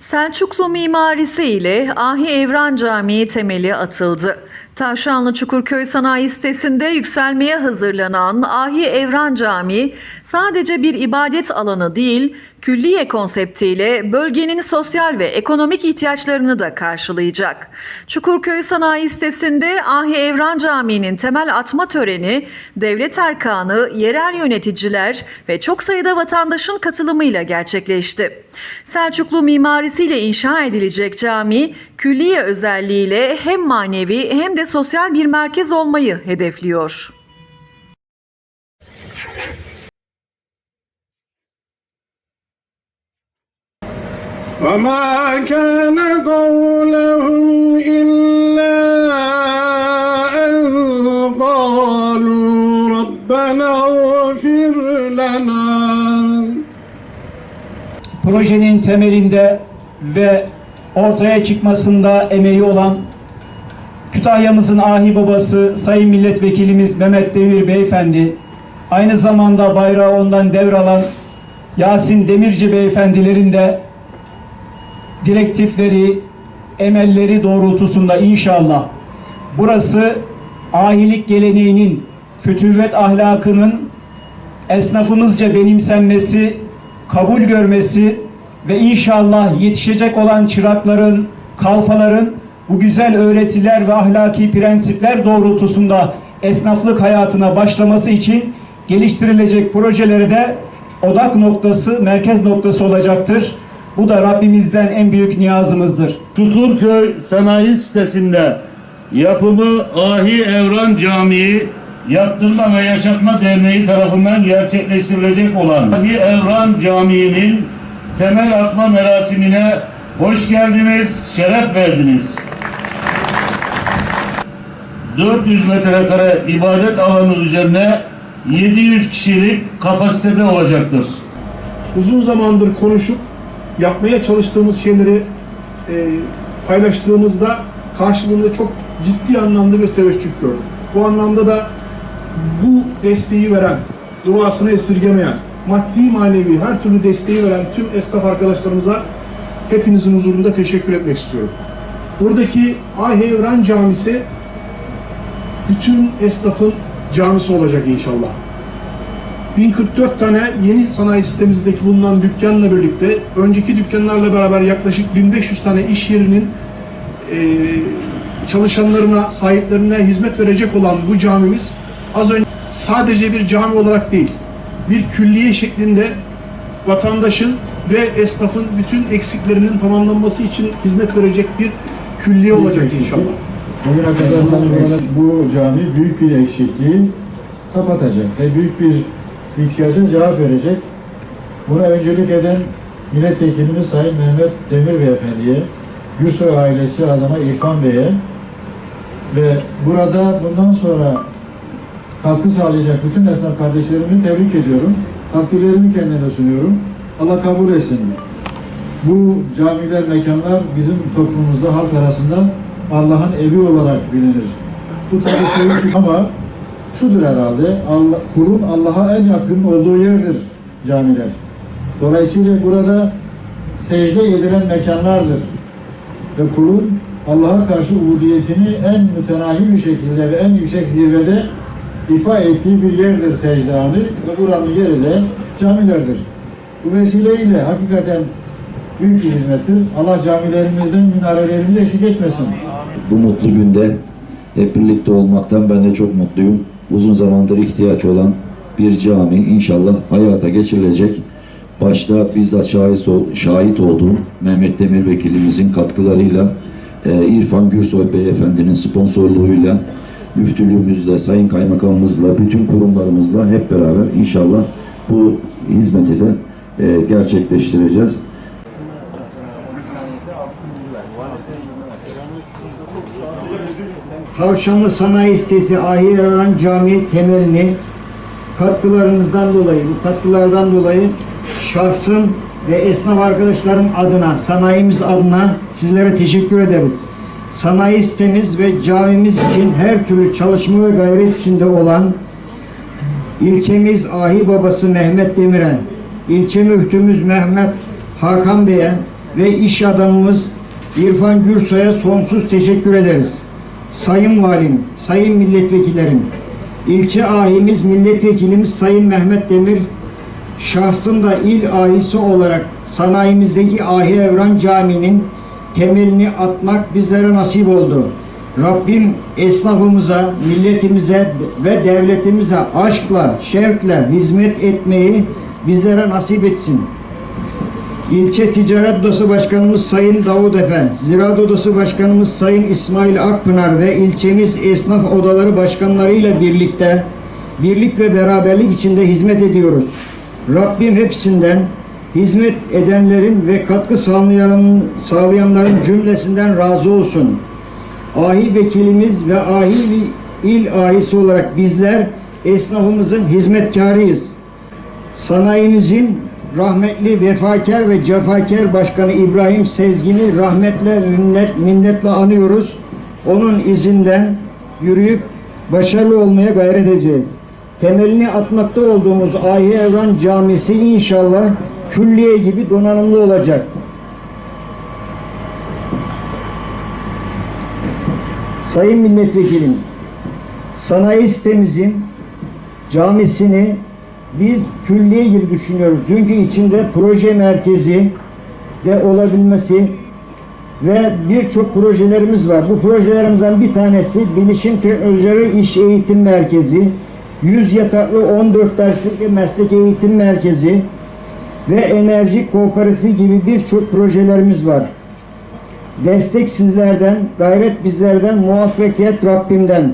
Selçuklu mimarisi ile Ahi Evran Camii temeli atıldı. Tavşanlı Çukurköy Sanayi Sitesi'nde yükselmeye hazırlanan Ahi Evran Camii sadece bir ibadet alanı değil, külliye konseptiyle bölgenin sosyal ve ekonomik ihtiyaçlarını da karşılayacak. Çukurköy Sanayi Sitesi'nde Ahi Evran Camii'nin temel atma töreni devlet erkanı, yerel yöneticiler ve çok sayıda vatandaşın katılımıyla gerçekleşti. Selçuklu mimarisiyle inşa edilecek cami, külliye özelliğiyle hem manevi hem de sosyal bir merkez olmayı hedefliyor. وما كان قولهم إلا أن قالوا ربنا اغفر لنا projenin temelinde ve ortaya çıkmasında emeği olan Kütahya'mızın ahi babası Sayın Milletvekilimiz Mehmet Demir Beyefendi, aynı zamanda bayrağı ondan devralan Yasin Demirci Beyefendilerin de direktifleri, emelleri doğrultusunda inşallah burası ahilik geleneğinin, fütüvvet ahlakının esnafımızca benimsenmesi, kabul görmesi ve inşallah yetişecek olan çırakların, kalfaların bu güzel öğretiler ve ahlaki prensipler doğrultusunda esnaflık hayatına başlaması için geliştirilecek projeleri de odak noktası, merkez noktası olacaktır. Bu da Rabbimizden en büyük niyazımızdır. Çukurköy Sanayi Sitesi'nde yapımı Ahi Evran Camii Yaptırma ve Yaşatma Derneği tarafından gerçekleştirilecek olan Ahi Evran Camii'nin temel atma merasimine hoş geldiniz, şeref verdiniz. 400 metrekare ibadet alanı üzerine 700 kişilik kapasitede olacaktır. uzun zamandır konuşup yapmaya çalıştığımız şeyleri e, paylaştığımızda karşılığında çok ciddi anlamda bir teveccüh gördüm. Bu anlamda da bu desteği veren, duasını esirgemeyen, maddi manevi her türlü desteği veren tüm esnaf arkadaşlarımıza hepinizin huzurunda teşekkür etmek istiyorum. Buradaki Evran Camisi bütün esnafın camisi olacak inşallah. 1044 tane yeni sanayi sistemimizdeki bulunan dükkanla birlikte önceki dükkanlarla beraber yaklaşık 1500 tane iş yerinin e, çalışanlarına, sahiplerine hizmet verecek olan bu camimiz az önce sadece bir cami olarak değil, bir külliye şeklinde vatandaşın ve esnafın bütün eksiklerinin tamamlanması için hizmet verecek bir külliye olacak inşallah. Bugüne kadar bu cami büyük bir eksikliği kapatacak ve büyük bir ihtiyaca cevap verecek. Buna öncülük eden milletvekilimiz Sayın Mehmet Demir Beyefendi'ye, Gürsoy ailesi adına İrfan Bey'e ve burada bundan sonra katkı sağlayacak bütün esnaf kardeşlerimi tebrik ediyorum. Takdirlerimi kendine sunuyorum. Allah kabul etsin. Bu camiler, mekanlar bizim toplumumuzda, halk arasında Allah'ın evi olarak bilinir. Bu tabii sevgi ama şudur herhalde, Allah, kulun Allah'a en yakın olduğu yerdir camiler. Dolayısıyla burada secde edilen mekanlardır. Ve kulun Allah'a karşı ubudiyetini en mütenahi bir şekilde ve en yüksek zirvede ifa ettiği bir yerdir secde anı ve buranın yeri de camilerdir. Bu vesileyle hakikaten büyük bir hizmettir. Allah camilerimizden minarelerimizi eksik etmesin. Bu mutlu günde hep birlikte olmaktan ben de çok mutluyum. Uzun zamandır ihtiyaç olan bir cami inşallah hayata geçirilecek. Başta bizzat şahit, ol- şahit olduğum Mehmet Demir Vekilimizin katkılarıyla e, İrfan Gürsoy Beyefendinin sponsorluğuyla müftülüğümüzle, Sayın Kaymakamımızla, bütün kurumlarımızla hep beraber inşallah bu hizmeti de e, gerçekleştireceğiz. Tavşanlı Sanayi Sitesi Ahi Erhan Camii temelini katkılarınızdan dolayı, bu katkılardan dolayı şahsım ve esnaf arkadaşlarım adına, sanayimiz adına sizlere teşekkür ederiz. Sanayi sitemiz ve camimiz için her türlü çalışma ve gayret içinde olan ilçemiz Ahi Babası Mehmet Demir'e, ilçe müftümüz Mehmet Hakan Bey'e, ve iş adamımız İrfan Gürsoy'a sonsuz teşekkür ederiz. Sayın Valim, Sayın Milletvekillerim, ilçe ahimiz Milletvekilimiz Sayın Mehmet Demir, şahsında il ahisi olarak sanayimizdeki Ahi Evran Camii'nin temelini atmak bizlere nasip oldu. Rabbim esnafımıza, milletimize ve devletimize aşkla, şevkle hizmet etmeyi bizlere nasip etsin. İlçe Ticaret Odası Başkanımız Sayın Davut Efe, Ziraat Odası Başkanımız Sayın İsmail Akpınar ve ilçemiz Esnaf Odaları Başkanlarıyla birlikte birlik ve beraberlik içinde hizmet ediyoruz. Rabbim hepsinden hizmet edenlerin ve katkı sağlayanların, sağlayanların cümlesinden razı olsun. Ahi vekilimiz ve ahi il ahisi olarak bizler esnafımızın hizmetkarıyız. Sanayimizin rahmetli vefakar ve cefakar başkanı İbrahim Sezgin'i rahmetle minnet, minnetle anıyoruz. Onun izinden yürüyüp başarılı olmaya gayret edeceğiz. Temelini atmakta olduğumuz Ahi Evran Camisi inşallah külliye gibi donanımlı olacak. Sayın Milletvekilim, sanayi sitemizin camisini biz külliye gibi düşünüyoruz. Çünkü içinde proje merkezi de olabilmesi ve birçok projelerimiz var. Bu projelerimizden bir tanesi Bilişim Teknolojileri İş Eğitim Merkezi, 100 yataklı 14 derslik meslek eğitim merkezi ve enerji kooperatifi gibi birçok projelerimiz var. Destek sizlerden, gayret bizlerden, muvaffakiyet Rabbimden.